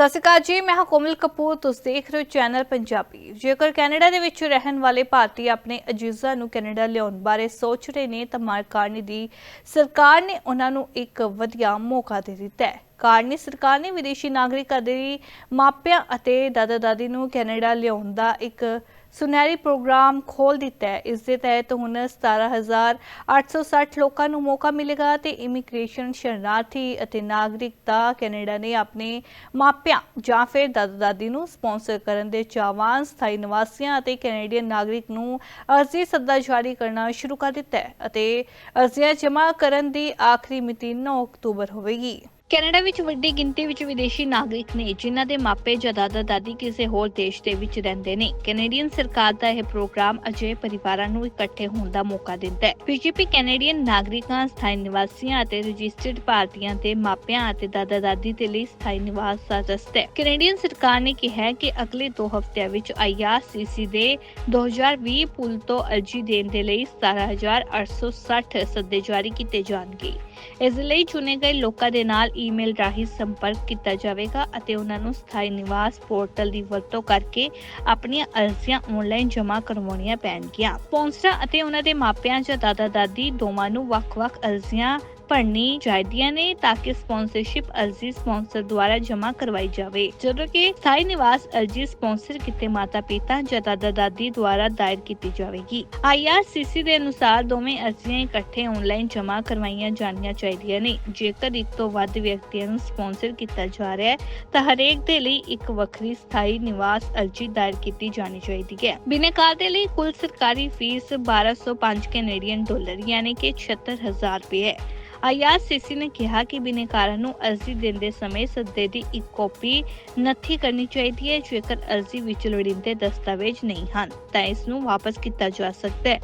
ਸਤਿ ਸ਼੍ਰੀ ਅਕਾਲ ਜੀ, ਮੈਂ ਹਾਂ ਕੋਮਲ ਕਪੂਰ, ਤੁਸੀਂ ਦੇਖ ਰਹੇ ਹੋ ਚੈਨਲ ਪੰਜਾਬੀ। ਜੇਕਰ ਕੈਨੇਡਾ ਦੇ ਵਿੱਚ ਰਹਿਣ ਵਾਲੇ ਭਾਰਤੀ ਆਪਣੇ ਅਜੀਜ਼ਾਂ ਨੂੰ ਕੈਨੇਡਾ ਲਿਆਉਣ ਬਾਰੇ ਸੋਚ ਰਹੇ ਨੇ, ਤਾਂ ਮਾਰਕਾਨੀ ਦੀ ਸਰਕਾਰ ਨੇ ਉਹਨਾਂ ਨੂੰ ਇੱਕ ਵਧੀਆ ਮੌਕਾ ਦੇ ਦਿੱਤਾ ਹੈ। ਕਾਰਨੀ ਸਰਕਾਰ ਨੇ ਵਿਦੇਸ਼ੀ ਨਾਗਰਿਕਾਂ ਦੇ ਮਾਪਿਆਂ ਅਤੇ ਦਾਦਾ ਦਾਦੀ ਨੂੰ ਕੈਨੇਡਾ ਲਿਆਉਣ ਦਾ ਇੱਕ ਸੁਨਹਿਰੀ ਪ੍ਰੋਗਰਾਮ ਖੋਲ ਦਿੱਤਾ ਹੈ। ਇਸ ਦੇ ਤਹਿਤ ਹੁਣ 17860 ਲੋਕਾਂ ਨੂੰ ਮੌਕਾ ਮਿਲੇਗਾ ਤੇ ਇਮੀਗ੍ਰੇਸ਼ਨ ਸ਼ਰਨਾਰਥੀ ਅਤੇ ਨਾਗਰਿਕਤਾ ਕੈਨੇਡਾ ਨੇ ਆਪਣੇ ਮਾਪਿਆਂ ਜਾਂ ਫਿਰ ਦਾਦਾ ਦਾਦੀ ਨੂੰ ਸਪਾਂਸਰ ਕਰਨ ਦੇ ਚਾਹਵਾਨ ਸਥਾਈ ਨਿਵਾਸੀਆਂ ਅਤੇ ਕੈਨੇਡੀਅਨ ਨਾਗਰਿਕ ਨੂੰ ਅਰਜ਼ੀ ਸੱਦਾ ਜਾਰੀ ਕਰਨਾ ਸ਼ੁਰੂ ਕਰ ਦਿੱਤਾ ਹੈ ਅਤੇ ਅਰਜ਼ੀਆਂ ਜਮ੍ਹਾਂ ਕਰਨ ਦੀ ਆਖਰੀ ਮਿਤੀ 9 ਅਕਤੂਬਰ ਹੋਵੇਗੀ। ਕੈਨੇਡਾ ਵਿੱਚ ਵੱਡੀ ਗਿਣਤੀ ਵਿੱਚ ਵਿਦੇਸ਼ੀ ਨਾਗਰਿਕ ਨੇ, ਜਿਨ੍ਹਾਂ ਦੇ ਮਾਪੇ ਜਾਂ ਦਾਦਾ ਦਾਦੀ ਕਿਸੇ ਹੋਰ ਦੇਸ਼ ਦੇ ਵਿੱਚ ਰਹਿੰਦੇ ਨੇ। ਕੈਨੇਡੀਅਨ ਸਰਕਾਰ ਦਾ ਇਹ ਪ੍ਰੋਗਰਾਮ ਅਜਿਹੇ ਪਰਿਵਾਰਾਂ ਨੂੰ ਇਕੱਠੇ ਹੋਣ ਦਾ ਮੌਕਾ ਦਿੰਦਾ ਹੈ। ਬੀਜੇਪੀ ਕੈਨੇਡੀਅਨ ਨਾਗਰਿਕਾਂ, ਸਥਾਈ ਨਿਵਾਸੀਆਂ ਅਤੇ ਰਜਿਸਟਰਡ ਭਾਰਤੀਆਂ ਦੇ ਮਾਪਿਆਂ ਅਤੇ ਦਾਦਾ ਦਾਦੀ ਦੇ ਲਈ ਸਥਾਈ ਨਿਵਾਸ ਦਾ ਰਸਤਾ ਹੈ। ਕੈਨੇਡੀਅਨ ਸਰਕਾਰ ਨੇ ਕਿਹਾ ਹੈ ਕਿ ਅਗਲੇ 2 ਹਫ਼ਤਿਆਂ ਵਿੱਚ ਆਈਆਰਸੀਸੀ ਦੇ 2020 ਪੁਲ ਤੋਂ ਅਰਜ਼ੀ ਦੇਣ ਦੇ ਲਈ 17860 ਸੱਦੇ ਜਾਰੀ ਕੀਤੇ ਜਾਣਗੇ। ਇਸ ਲਈ ਚੁਣੇ ਗਏ ਲੋਕਾਂ ਦੇ ਨਾਲ ਈਮੇਲ ਰਾਹੀਂ ਸੰਪਰਕ ਕੀਤਾ ਜਾਵੇਗਾ ਅਤੇ ਉਹਨਾਂ ਨੂੰ ਸਥਾਈ ਨਿਵਾਸ ਪੋਰਟਲ ਦੀ ਵਰਤੋਂ ਕਰਕੇ ਆਪਣੀਆਂ ਅਰਜ਼ੀਆਂ ਆਨਲਾਈਨ ਜਮ੍ਹਾਂ ਕਰਵਾਉਣੀਆਂ ਪੈਣਗੀਆਂ। ਸਪਾਂਸਰਾਂ ਅਤੇ ਉਹਨਾਂ ਦੇ ਮਾਪਿਆਂ ਜਾਂ ਦਾਦਾ ਦਾਦੀ ਦੋਵਾਂ ਨੂੰ ਵੱਖ-ਵੱਖ ਅਰਜ਼ੀਆਂ ਭਰਨੀ ਚਾਹੀਦੀਆਂ ਨੇ ਤਾਂ ਕਿ ਸਪਾਂਸਰਸ਼ਿਪ ਅਰਜ਼ੀ ਸਪਾਂਸਰ ਦੁਆਰਾ ਜਮ੍ਹਾਂ ਕਰਵਾਈ ਜਾਵੇ। ਜਦੋਂ ਕਿ ਸਥਾਈ ਨਿਵਾਸ ਅਰਜ਼ੀ ਸਪਾਂਸਰ ਕੀਤੇ ਮਾਤਾ-ਪਿਤਾ ਜਾਂ ਦਾਦਾ-ਦਾਦੀ ਦੁਆਰਾ ਦਾਇਰ ਕੀਤੀ ਜਾਵੇਗੀ। ਆਈਆਰਸੀਸੀ ਦੇ ਅਨੁਸਾਰ ਦੋਵੇਂ ਅਰਜ਼ੀਆਂ ਇਕੱਠੇ ਆਨਲਾਈਨ ਜਮ੍ਹਾਂ ਕਰਵਾਈਆਂ ਜਾਣੀਆਂ ਚਾਹੀਦੀਆਂ ਨੇ। ਜੇਕਰ ਇੱਕ ਤੋਂ ਵੱਧ ਵਿਅਕਤੀਆਂ ਨੂੰ ਸਪਾਂਸਰ ਕੀਤਾ ਜਾ ਰਿਹਾ ਹੈ, ਤਾਂ ਹਰੇਕ ਦੇ ਲਈ ਇੱਕ ਵੱਖਰੀ ਸਥਾਈ ਨਿਵਾਸ ਅਰਜ਼ੀ ਦਾਇਰ ਕੀਤੀ ਜਾਣੀ ਚਾਹੀਦੀ ਹੈ। ਬਿਨੈਕਾਰ ਦੇ ਲਈ ਕੁੱਲ ਸਰਕਾਰੀ ਫੀਸ 1205 ਕੈਨੇਡੀਅਨ ਡਾਲਰ, ਯਾਨੀ ਕਿ 76000 ਰੁਪਏ ਹੈ। ਆਈਆਰਸੀਸੀ ਨੇ ਕਿਹਾ ਕਿ ਬਿਨੈਕਾਰਾਂ ਨੂੰ ਅਰਜ਼ੀ ਦਿੰਦੇ ਸਮੇਂ ਸੱਦੇ ਦੀ ਇੱਕ ਕਾਪੀ ਨੱਥੀ ਕਰਨੀ ਚਾਹੀਦੀ ਹੈ, ਜੇਕਰ ਅਰਜ਼ੀ ਵਿੱਚ ਲੋੜੀਂਦੇ ਦਸਤਾਵੇਜ਼ ਨਹੀਂ ਹਨ, ਤਾਂ ਇਸ ਨੂੰ ਵਾਪਸ ਕੀਤਾ ਜਾ ਸਕਦਾ ਹੈ।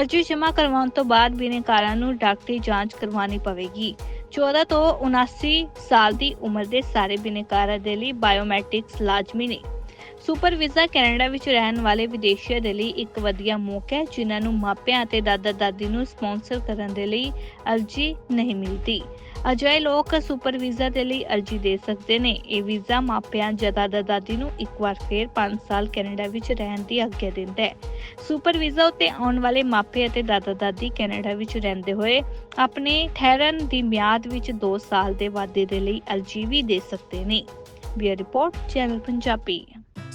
ਅਰਜ਼ੀ ਜਮ੍ਹਾਂ ਕਰਵਾਉਣ ਤੋਂ ਬਾਅਦ ਬਿਨੈਕਾਰਾਂ ਨੂੰ ਡਾਕਟਰੀ ਜਾਂਚ ਕਰਵਾਉਣੀ ਪਵੇਗੀ। 14 ਤੋਂ 79 ਸਾਲ ਦੀ ਉਮਰ ਦੇ ਸਾਰੇ ਬਿਨੈਕਾਰਾਂ ਦੇ ਲਈ ਬਾਇਓਮੈਟ੍ਰਿਕਸ ਲਾਜ਼ਮੀ ਨੇ। ਸੁਪਰ ਵੀਜ਼ਾ ਕੈਨੇਡਾ ਵਿੱਚ ਰਹਿਣ ਵਾਲੇ ਵਿਦੇਸ਼ੀਆਂ ਦੇ ਲਈ ਇੱਕ ਵਧੀਆ ਮੌਕਾ ਹੈ, ਜਿਨ੍ਹਾਂ ਨੂੰ ਮਾਪਿਆਂ ਅਤੇ ਦਾਦਾ ਦਾਦੀ ਨੂੰ ਸਪਾਂਸਰ ਕਰਨ ਦੇ ਲਈ ਅਰਜ਼ੀ ਨਹੀਂ ਮਿਲਦੀ। ਅਜਿਹੇ ਲੋਕ ਸੁਪਰ ਵੀਜ਼ਾ ਦੇ ਲਈ ਅਰਜ਼ੀ ਦੇ ਸਕਦੇ ਨੇ। ਇਹ ਵੀਜ਼ਾ ਮਾਪਿਆਂ ਜਾਂ ਦਾਦਾ ਦਾਦੀ ਨੂੰ ਇੱਕ ਵਾਰ ਫਿਰ 5 ਸਾਲ ਕੈਨੇਡਾ ਵਿੱਚ ਰਹਿਣ ਦੀ ਆਗਿਆ ਦਿੰਦਾ ਹੈ। ਸੁਪਰ ਵੀਜ਼ਾ ਉੱਤੇ ਆਉਣ ਵਾਲੇ ਮਾਪੇ ਅਤੇ ਦਾਦਾ ਦਾਦੀ ਕੈਨੇਡਾ ਵਿੱਚ ਰਹਿੰਦੇ ਹੋਏ ਆਪਣੇ ਠਹਿਰਨ ਦੀ ਮਿਆਦ ਵਿੱਚ 2 ਸਾਲ ਦੇ ਵਾਧੇ ਦੇ ਲਈ ਅਰਜ਼ੀ ਵੀ ਦੇ ਸਕਦੇ ਨੇ। Bureau report, channel Punjabi.